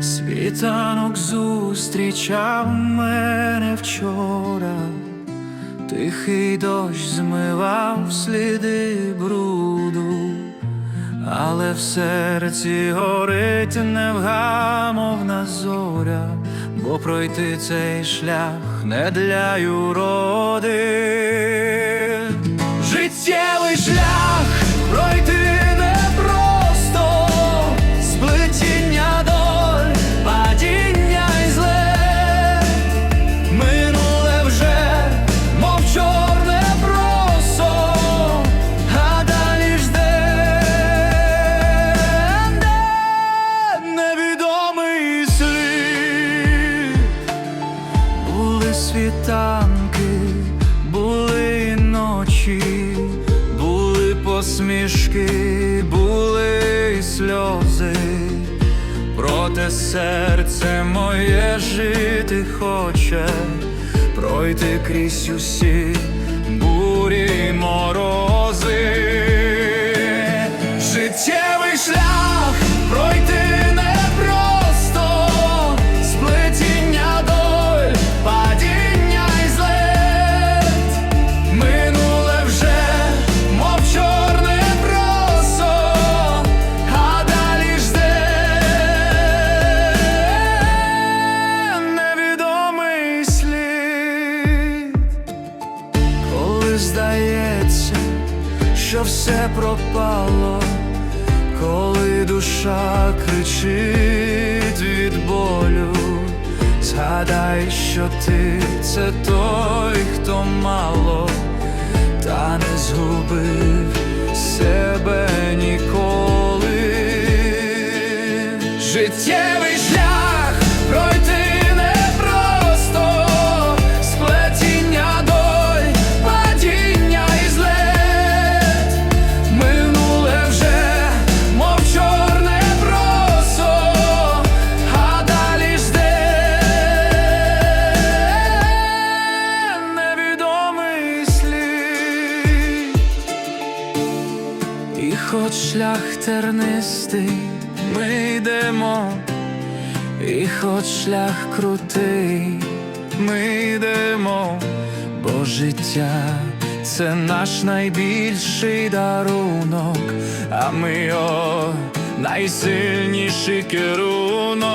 Світанок зустрічав мене вчора, тихий дощ змивав сліди бруду, але в серці горить невгамовна зоря, бо пройти цей шлях не для юроди. Ночі, були посмішки, були сльози. Проте серце моє жити хоче, пройти крізь усі бурі морози. Життєвий здається, що все пропало, коли душа кричить від болю, згадай, що ти це той, хто мало, та не згубив себе ніколи. Життєвий хоч шлях тернистий, ми йдемо, і хоч шлях крутий, ми йдемо, бо життя це наш найбільший дарунок, а ми його найсильніший керунок.